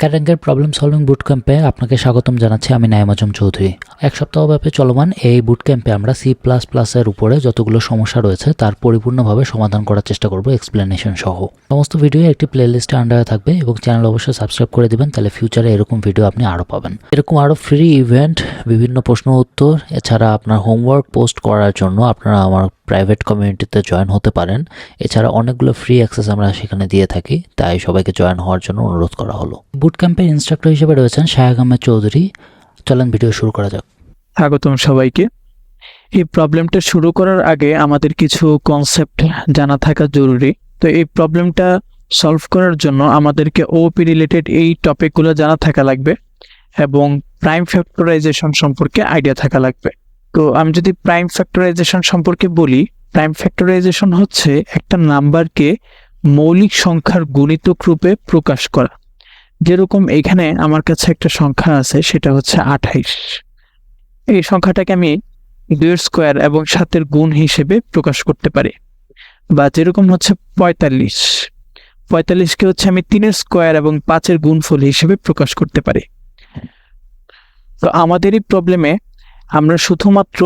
ক্যারেঙ্গের problem solving বুট ক্যাম্পে আপনাকে স্বাগতম জানাচ্ছি, আমি নাইম আজম চৌধুরী। এক সপ্তাহব্যাপী চলমান এই বুট ক্যাম্পে আমরা সি প্লাস প্লাসের উপরে যতগুলো সমস্যা রয়েছে, তার পরিপূর্ণভাবে সমাধান করার চেষ্টা করব এক্সপ্লেনেশন সহ। সমস্ত ভিডিও একটি প্লেলিস্টে আন্ডারে থাকবে এবং চ্যানেল অবশ্যই সাবস্ক্রাইব করে দিবেন, তাহলে ফিউচারে এরকম ভিডিও আপনি আরও পাবেন। এরকম আরও ফ্রি ইভেন্ট বিভিন্ন প্রশ্ন উত্তর, এছাড়া আপনার হোমওয়ার্ক পোস্ট করার জন্য আপনারা আমার প্রাইভেট কমিউনিটিতে জয়েন হতে পারেন। এছাড়া অনেকগুলো ফ্রি অ্যাক্সেস আমরা সেখানে দিয়ে থাকি, তাই সবাইকে জয়েন হওয়ার জন্য অনুরোধ করা হলো। বুট ক্যাম্পের ইনস্ট্রাক্টর হিসেবে রয়েছেন আহমেদ চৌধুরী। চলেন ভিডিও শুরু করা যাক। স্বাগতম সবাইকে। এই প্রবলেমটা শুরু করার আগে আমাদের কিছু কনসেপ্ট জানা থাকা জরুরি। তো এই প্রবলেমটা সলভ করার জন্য আমাদেরকে ওপি রিলেটেড এই টপিকগুলো জানা থাকা লাগবে এবং প্রাইম ফ্যাক্টরাইজেশন সম্পর্কে আইডিয়া থাকা লাগবে। তো আমি যদি প্রাইম ফ্যাক্টরাইজেশন সম্পর্কে বলি প্রাইম ফ্যাক্টরাইজেশন হচ্ছে একটা নাম্বারকে মৌলিক সংখ্যার গুণিতক রূপে প্রকাশ করা। যেরকম এখানে আমার কাছে একটা সংখ্যা আছে, সেটা হচ্ছে আঠাইশ। এই সংখ্যাটাকে আমি দুইয়ের স্কোয়ার এবং সাতের গুণ হিসেবে প্রকাশ করতে পারি। বা যেরকম হচ্ছে পঁয়তাল্লিশ। পঁয়তাল্লিশকে হচ্ছে আমি তিনের স্কোয়ার এবং পাঁচের গুণফল হিসেবে প্রকাশ করতে পারি। তো আমাদের এই প্রবলেমে আমরা শুধুমাত্র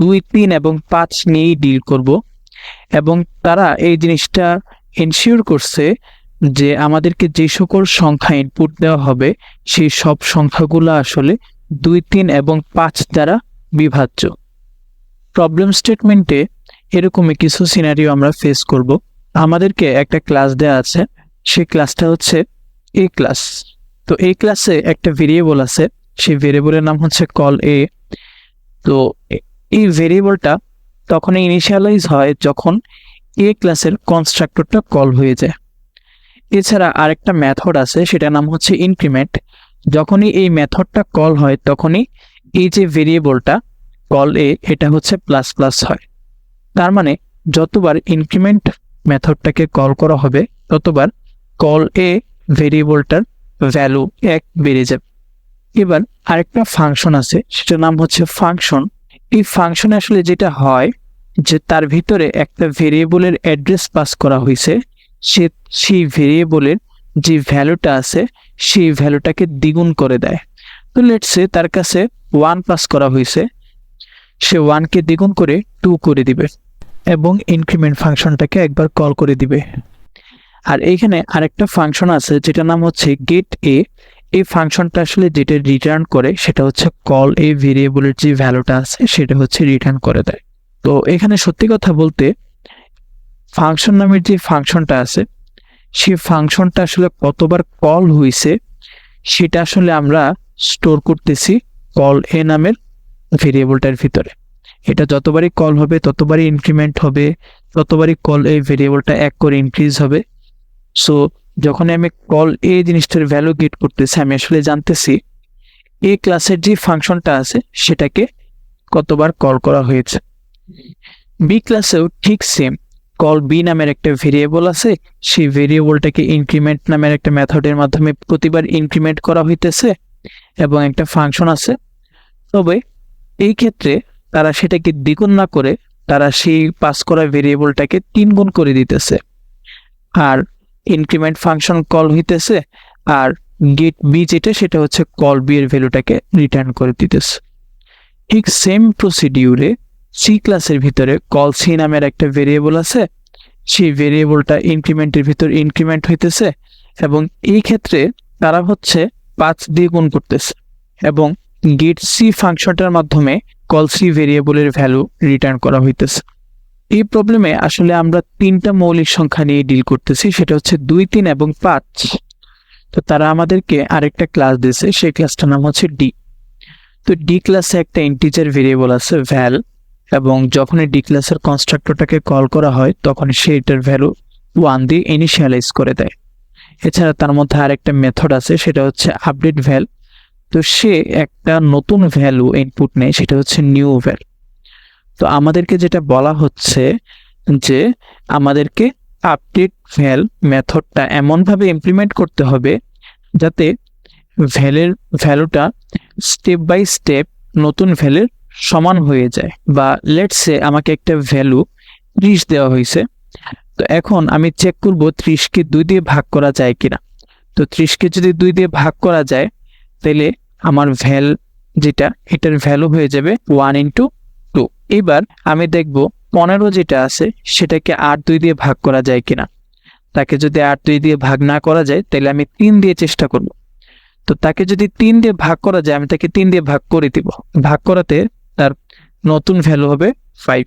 দুই, তিন এবং পাঁচ নিয়েই ডিল করব। এবং তারা এই জিনিসটা এনশিওর করছে যে আমাদেরকে যে সকল সংখ্যা ইনপুট দেওয়া হবে, সেই সব সংখ্যাগুলো আসলে দুই, তিন এবং পাঁচ দ্বারা বিভাজ্য। প্রবলেম স্টেটমেন্টে এরকমই কিছু সিনারিও আমরা ফেস করব। আমাদেরকে একটা ক্লাস দেওয়া আছে, সেই ক্লাসটা হচ্ছে এ ক্লাস তো এই ক্লাসে একটা ভেরিয়েবল আছে, সেই ভেরিয়েবলের নাম হচ্ছে কল এ তো এই ভেরিয়েবলটা তখনই ইনিশিয়ালাইজ হয় যখন এ ক্লাসের কনস্ট্রাক্টরটা কল হয়ে যায়। এছাড়া আরেকটা মেথড আছে, সেটার নাম হচ্ছে ইনক্রিমেন্ট যখনই এই মেথডটা কল হয়, তখনই এই যে ভেরিয়েবলটা কল এ এটা হচ্ছে প্লাস প্লাস হয়। তার মানে যতবার ইনক্রিমেন্ট মেথডটাকে কল করা হবে, ততবার কল এ ভেরিয়েবলটার ভ্যালু এক বেড়ে যাবে। এবার আরেকটা ফাংশন আছে, সেটার নাম হচ্ছে ফাংশন এই ফাংশনে আসলে যেটা হয়, যে তার ভিতরে একটা ভেরিয়েবলের অ্যাড্রেস পাস করা হয়েছে, সে সেই ভেরিয়েবলের যে ভ্যালুটা আছে, সেই ভ্যালুটাকে দ্বিগুণ করে দেয়। তো লেটসে তার কাছে ওয়ান পাস করা হয়েছে, সে ওয়ানকে দ্বিগুণ করে টু করে দিবে এবং ইনক্রিমেন্ট ফাংশনটাকে একবার কল করে দিবে। আর এইখানে আরেকটা ফাংশন আছে, যেটার নাম হচ্ছে গেট এ এই ফাংশনটা আসলে যেটা রিটার্ন করে সেটা হচ্ছে কল এ ভেরিয়েবলের যে ভ্যালুটা আছে সেটা হচ্ছে রিটার্ন করে দেয়। তো এখানে সত্যি কথা বলতে ফাংশন নামের যে ফাংশনটা আছে সেই ফাংশনটা আসলে কতবার কল হয়েছে সেটা আসলে আমরা স্টোর করতেছি কল এ নামের ভেরিয়েবলটার ভিতরে। এটা যতবারই কল হবে, ততবারই ইনক্রিমেন্ট হবে, ততবারই কল এই ভেরিয়েবলটা এক করে ইনক্রিজ হবে। সো যখন আমি কল এ জিনিসটার ভ্যালু গেট করতেছি, আমি আসলে জানতেছি এ ক্লাসের যে ফাংশনটা আছে, সেটাকে কতবার কল করা হয়েছে। বি ক্লাসেও ঠিক সেম কল বি নামের একটা ভেরিয়েবল আছে, সেই ভেরিয়েবলটাকে ইনক্রিমেন্ট নামের একটা মেথডের মাধ্যমে প্রতিবার ইনক্রিমেন্ট করা হইতেছে এবং একটা ফাংশন আছে। তবে এই ক্ষেত্রে তারা সেটাকে দ্বিগুণ না করে, তারা সেই পাস করা ভেরিয়েবলটাকে তিন গুণ করে দিতেছে। আর ইনক্রিমেন্ট ফাংশন কল হইতেছে আর গেট বি যেটা, সেটা হচ্ছে কল বি এর ভ্যালুটাকে রিটার্ন করে দিতেছে। ঠিক সেম প্রসিডিউরে সি ক্লাসের ভিতরে কল সি নামের একটা ভেরিয়েবল আছে, সেই ভেরিয়েবলটা ইনক্রিমেন্টের ভিতর ইনক্রিমেন্ট হইতেছে এবং এই ক্ষেত্রে তারা হচ্ছে পাঁচ দিয়ে গুণ করতেছে এবং গেট সি ফাংশনটার মাধ্যমে কল সি ভেরিয়েবলের ভ্যালু রিটার্ন করা হইতেছে। এই প্রবলেমে আসলে আমরা তিনটা মৌলিক সংখ্যা নিয়ে ডিল করতেছি, সেটা হচ্ছে দুই, তিন এবং পাঁচ। তো তারা আমাদেরকে আরেকটা ক্লাস দিয়েছে, সেই ক্লাসটার নাম হচ্ছে ডি তো ডি ক্লাসে একটা ইন্টিজার ভেরিয়েবল আছে ভ্যাল এবং যখনই ডি ক্লাসের কনস্ট্রাক্টরটাকে কল করা হয় তখন সে এটার ভ্যালু ওয়ান দিয়ে ইনিশিয়ালাইজ করে দেয়। এছাড়া তার মধ্যে আরেকটা মেথড আছে, সেটা হচ্ছে আপডেট ভ্যাল তো সে একটা নতুন ভ্যালু ইনপুট নেয়, সেটা হচ্ছে নিউ ভ্যাল তো আমাদেরকে যেটা বলা হচ্ছে যে আমাদেরকে আপডেট ভ্যাল মেথডটা এমনভাবে ইমপ্লিমেন্ট করতে হবে যাতে ভ্যালের ভ্যালুটা স্টেপ বাই স্টেপ নতুন ভ্যালের সমান হয়ে যায় বা লেটসে আমাকে একটা ভ্যালু ত্রিশ দেওয়া হয়েছে। তো এখন আমি চেক করব ত্রিশকে দুই দিয়ে ভাগ করা যায় কিনা। তো ত্রিশকে যদি দুই দিয়ে ভাগ করা যায়, তাহলে আমার ভ্যাল যেটা, এটার ভ্যালু হয়ে যাবে ওয়ান ইন্টু এবার আমি দেখব পনেরো যেটা আছে, সেটাকে আট দুই দিয়ে ভাগ করা যায় কিনা। তাকে যদি আট দুই দিয়ে ভাগ না করা যায়, তাহলে আমি তিন দিয়ে চেষ্টা করব। তো তাকে যদি তিন দিয়ে ভাগ করা যায়, আমি তাকে তিন দিয়ে ভাগ করে দিব। ভাগ করাতে তার নতুন ভ্যালু হবে ফাইভ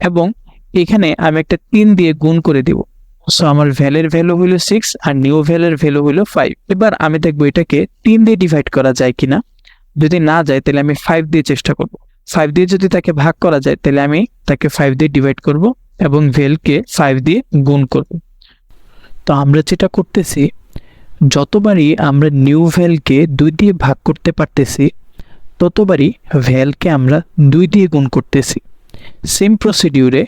এবং এখানে আমি একটা তিন দিয়ে গুণ করে দিব। সো আমার ভ্যালের ভ্যালু হলো সিক্স আর নিউ ভ্যালের ভ্যালু হলো ফাইভ এবার আমি দেখব এটাকে তিন দিয়ে ডিভাইড করা যায় কিনা। যদি না যায়, তাহলে আমি ফাইভ দিয়ে চেষ্টা করব। ফাইভ দিয়ে যদি তাকে ভাগ করা যায়, তাহলে আমি তাকে ফাইভ দিয়ে ডিভাইড করব এবং ভেলকে ফাইভ দিয়ে গুণ করব। তো আমরা যেটা করতেছি, যতবারই আমরা নিউ ভেলকে দুই দিয়ে ভাগ করতে পারতেছি, ততবারই ভ্যালকে আমরা দুই দিয়ে গুণ করতেছি। সেম প্রসিডিউরে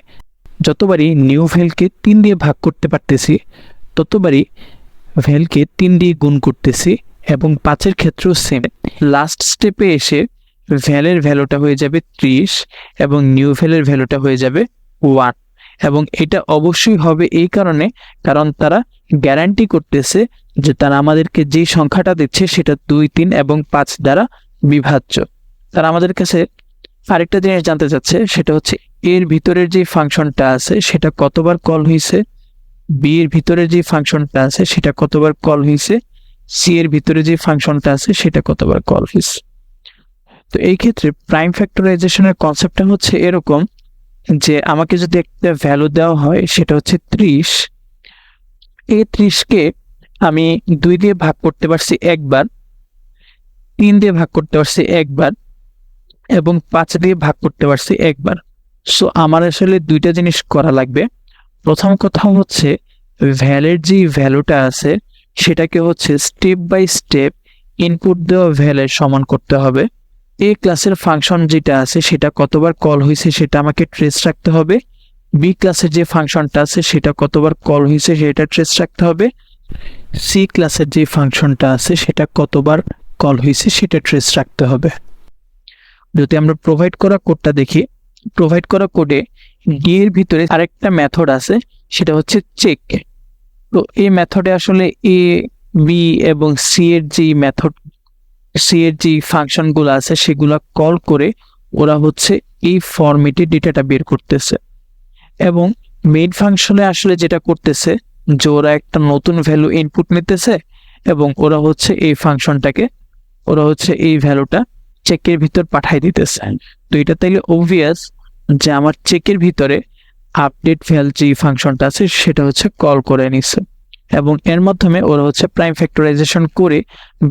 যতবারই নিউ ভ্যালকে তিন দিয়ে ভাগ করতে পারতেছি, ততবারই ভ্যালকে তিন দিয়ে গুণ করতেছি এবং পাঁচের ক্ষেত্রেও সেম লাস্ট স্টেপে এসে ভ্যালের ভ্যালুটা হয়ে যাবে ত্রিশ এবং নিউ ভ্যালের ভ্যালুটা হয়ে যাবে ওয়ান এবং এটা অবশ্যই হবে এই কারণে কারণ তারা গ্যারান্টি করতেছে যে তারা আমাদেরকে যে সংখ্যাটা দিচ্ছে সেটা দুই, তিন এবং পাঁচ দ্বারা বিভাজ্য। তারা আমাদের কাছে আরেকটা জিনিস জানতে চাচ্ছে, সেটা হচ্ছে এর ভিতরের যে ফাংশনটা আছে সেটা কতবার কল হয়েছে? বি এর ভিতরে যে ফাংশনটা আছে সেটা কতবার কল হয়েছে? সি এর ভিতরে যে ফাংশনটা আছে সেটা কতবার কল হয়েছে? তো এই ক্ষেত্রে প্রাইম ফ্যাক্টরাইজেশনের কনসেপ্টটা হচ্ছে এরকম যে আমাকে যদি একটা ভ্যালু দেওয়া হয়, সেটা হচ্ছে ত্রিশ। এই ত্রিশকে আমি দুই দিয়ে ভাগ করতে পারছি একবার, তিন দিয়ে ভাগ করতে পারছি একবার, এবং পাঁচ দিয়ে ভাগ করতে পারছি একবার। সো আমার আসলে দুইটা জিনিস করা লাগবে। প্রথম কথা হচ্ছে ভ্যালের যে ভ্যালুটা আছে, সেটাকে হচ্ছে স্টেপ বাই স্টেপ ইনপুট দেওয়া ভ্যালের সমান করতে হবে। এই ক্লাসের ফাংশন যেটা আছে, সেটা কতবার কল হয়েছে সেটা আমাকে ট্রেস রাখতে হবে। বি ক্লাসের যে ফাংশনটা আছে, সেটা কতবার কল হয়েছে সেটা ট্রেস রাখতে হবে। সি ক্লাসের যে ফাংশনটা আছে, সেটা কতবার কল হয়েছে সেটা ট্রেস রাখতে হবে। যদি আমরা প্রোভাইড করা কোডটা দেখি প্রোভাইড করা কোডে ডি এর ভিতরে আরেকটা মেথড আছে, সেটা হচ্ছে চেক তো এই মেথডে আসলে এ বি এবং সি এর যে মেথড সি এর যে ফাংশনগুলো আছে, সেগুলো কল করে ওরা হচ্ছে এই ফরম্যাটে ডেটাটা বের করতেছে। এবং মেইন ফাংশনে আসলে যেটা করতেছে, যে ওরা একটা নতুন ভ্যালু ইনপুট নিতেছে এবং ওরা হচ্ছে এই ফাংশনটাকে ওরা হচ্ছে এই ভ্যালুটা চেকের ভিতর পাঠাই দিতেছে। তো এটা তাইলে অবভিয়াস যে আমার চেকের ভিতরে আপডেট ভ্যাল যে ফাংশনটা আছে, সেটা হচ্ছে কল করে নিচ্ছে এবং এর মাধ্যমে ওরা হচ্ছে প্রাইম ফ্যাক্টরাইজেশন করে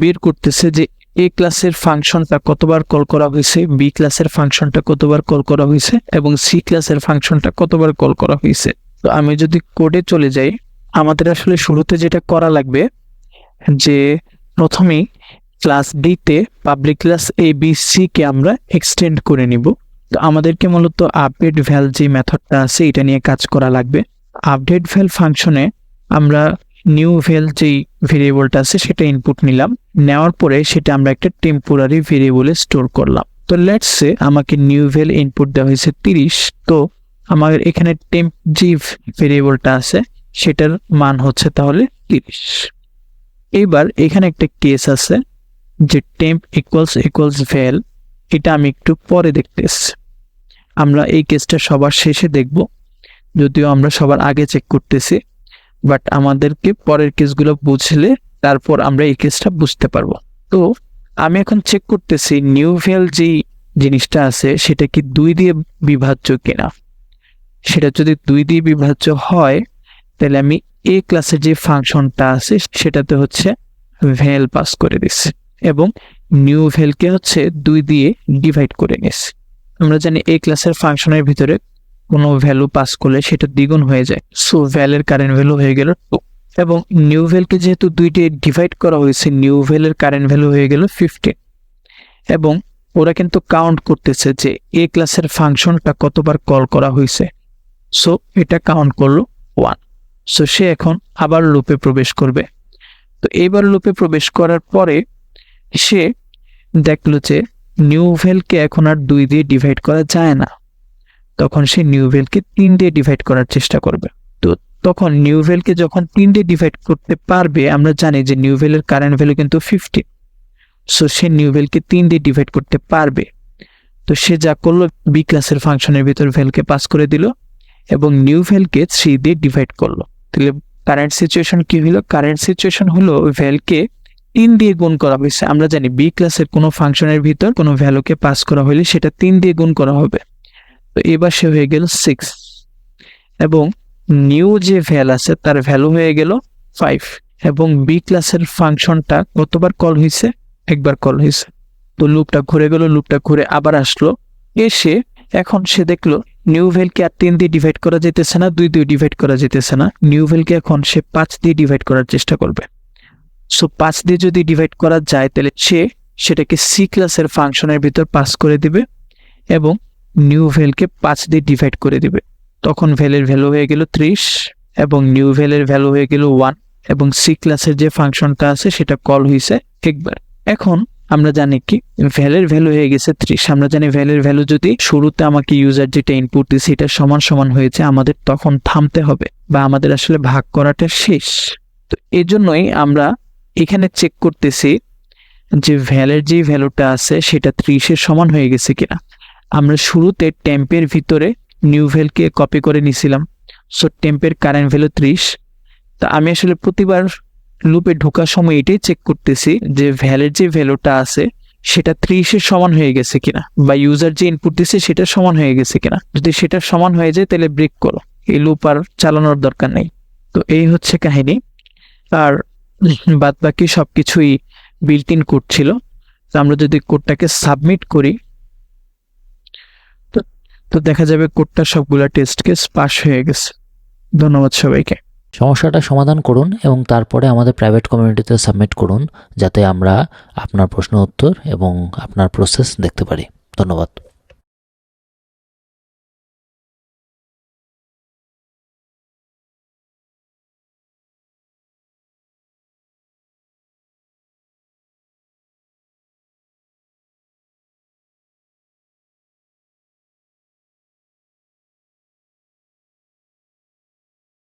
বের করতেছে যে এ ক্লাসের ফাংশনটা কতবার কল করা হয়েছে? বি ক্লাসের ফাংশনটা কতবার কল করা হয়েছে? এবং সি ক্লাসের ফাংশনটা কতবার কল করা হয়েছে? তো আমি যদি কোডে চলে যাই, আমাদের আসলে শুরুতে যেটা করা লাগবে, যে প্রথমেই ক্লাস ডিতে public class A, B, C কে আমরা এক্সটেন্ড করে নিব। তো আমাদেরকে মূলত আপডেট ভ্যাল যে মেথডটা আছে, এটা নিয়ে কাজ করা লাগবে। আপডেট ভ্যাল ফাংশনে আমরা নিউ ভ্যাল যেই ভেরিয়েবলটা আছে, সেটা ইনপুট নিলাম। নেওয়ার পরে সেটা আমরা একটা টেম্পোরারি ভেরিয়েবলে স্টোর করলাম। তো লেটস সে আমাকে নিউ ভ্যাল ইনপুট দেওয়া হয়েছে তিরিশ, তো আমার এখানে টেম্প যে ভেরিয়েবলটা আছে, সেটার মান হচ্ছে তাহলে তিরিশ। এইবার এখানে একটা কেস আছে যে টেম্প ইকুয়ালস ইকুয়ালস ভ্যাল এটা আমি একটু পরে দেখতেছি। আমরা এই কেসটা সবার শেষে দেখব, যদিও আমরা সবার আগে চেক করতেছি বাট আমাদেরকে পরের কেসগুলো বুঝলে তারপর আমরা এই কেসটা বুঝতে পারব। তো আমি এখন চেক করতেছি নিউ ভ্যাল যেই জিনিসটা আছে, সেটা কি দুই দিয়ে বিভাজ্য কিনা? সেটা যদি দুই দিয়ে বিভাজ্য হয়, তাহলে আমি এ ক্লাসের যে ফাংশনটা আছে, সেটাতে হচ্ছে ভ্যাল পাস করে দিচ্ছি এবং নিউ ভ্যালকে হচ্ছে দুই দিয়ে ডিভাইড করে নিচ্ছি আমরা জানি এই ক্লাসের ফাংশনের ভিতরে কোনো ভ্যালু পাস করলে সেটা দ্বিগুণ হয়ে যায়। সো ভ্যালের কারেন্ট ভ্যালু হয়ে গেল টু এবং নিউ ভ্যালকে যেহেতু দুইটি ডিভাইড করা হয়েছে নিউ ভ্যালের কারেন্ট ভ্যালু হয়ে গেল ফিফটিন এবং ওরা কিন্তু কাউন্ট করতেছে যে এ ক্লাসের ফাংশনটা কতবার কল করা হয়েছে। সো এটা কাউন্ট করল ওয়ান সো সে এখন আবার লুপে প্রবেশ করবে। তো এইবার লুপে প্রবেশ করার পরে সে দেখল যে নিউ ভ্যালকে এখন আর দুই দিয়ে ডিভাইড করা যায় না। তখন সে নিউ ভ্যালকে তিন দিয়ে ডিভাইড করার চেষ্টা করবে। তখন নিউভেলকে যখন তিন দিয়ে ডিভাইড করতে পারবে, আমরা জানি যে নিউভেলের কারেন্ট ভ্যালু কিন্তু ফিফটি সো সে নিউভেলকে তিন দিয়ে ডিভাইড করতে পারবে। তো সে যা করল বি ক্লাসের ফাংশনের ভিতর ভ্যালকে পাস করে দিল এবং নিউ ভ্যালকে থ্রি দিয়ে ডিভাইড করল। তাহলে কারেন্ট সিচুয়েশন কি হলো? কারেন্ট সিচুয়েশন হলো ভ্যালকে তিন দিয়ে গুণ করা হয়েছে। আমরা জানি বি ক্লাসের কোনো ফাংশনের ভিতর কোনো ভ্যালুকে পাস করা হলে সেটা তিন দিয়ে গুণ করা হবে। তো এবার সে হয়ে গেল সিক্স এবং নিউ যে ভ্যাল আছে, তার ভ্যালু হয়ে গেল ফাইভ এবং বি ক্লাসের ফাংশনটা কতবার কল হয়েছে? একবার কল হয়েছে। তো লুপটা ঘুরে গেল লুপটা ঘুরে আবার আসলো। এসে এখন সে দেখল নিউ ভেলকে আর তিন দিয়ে ডিভাইড করা যেতেছে না, দুই দিয়ে ডিভাইড করা যেতেছে না। নিউ ভেলকে এখন সে পাঁচ দিয়ে ডিভাইড করার চেষ্টা করবে। সো পাঁচ দিয়ে যদি ডিভাইড করা যায়, তাহলে সে সেটাকে সি ক্লাসের ফাংশনের ভিতর পাস করে দিবে এবং নিউ ভেলকে পাঁচ দিয়ে ডিভাইড করে দিবে। তখন ভ্যালের ভ্যালু হয়ে গেল ত্রিশ এবং নিউ ভ্যালের ভ্যালু হয়ে গেল ওয়ান এবং সি ক্লাসের যে ফাংশনটা আছে সেটা কল হয়েছে একবার। এখন আমরা জানি কি? ভ্যালের ভ্যালু হয়ে গেছে ত্রিশ। আমরা জানি ভ্যালের ভ্যালু যদি শুরুতে আমাকে ইউজার যেটা ইনপুট দিচ্ছে এটা সমান সমান হয়েছে, আমাদের তখন থামতে হবে বা আমাদের আসলে ভাগ করাটা শেষ। তো এই জন্যই আমরা এখানে চেক করতেছি যে ভ্যালের যে ভ্যালুটা আছে সেটা ত্রিশের সমান হয়ে গেছে কিনা। আমরা শুরুতে টেম্পের ভিতরে নিউ ভ্যালকে কপি করে নিছিলাম। সো টেম্পের কারেন্ট ভ্যালু ত্রিশ। তা আমি আসলে প্রতিবার লুপে ঢোকার সময় এটাই চেক করতেছি যে ভ্যালের যে ভ্যালুটা আছে, সেটা ত্রিশের সমান হয়ে গেছে কিনা, বা ইউজার যে ইনপুট দিছে সেটা সমান হয়ে গেছে কিনা। যদি সেটা সমান হয়ে যায়, তাহলে ব্রেক করো। এই লুপ আর চালানোর দরকার নেই। তো এই হচ্ছে কাহিনী। আর বাদ বাকি সবকিছুই বিল্ট ইন কোড ছিল। আমরা যদি কোডটাকে সাবমিট করি তো দেখা যাবে কোডটা সবগুলা টেস্ট কেস পাস হয়ে গেছে। ধন্যবাদ সবাইকে। সমস্যাটা সমাধান করুন এবং তারপরে আমাদের প্রাইভেট কমিউনিটিতে সাবমিট করুন, যাতে আমরা আপনার প্রশ্ন উত্তর এবং আপনার প্রসেস দেখতে পারি। ধন্যবাদ।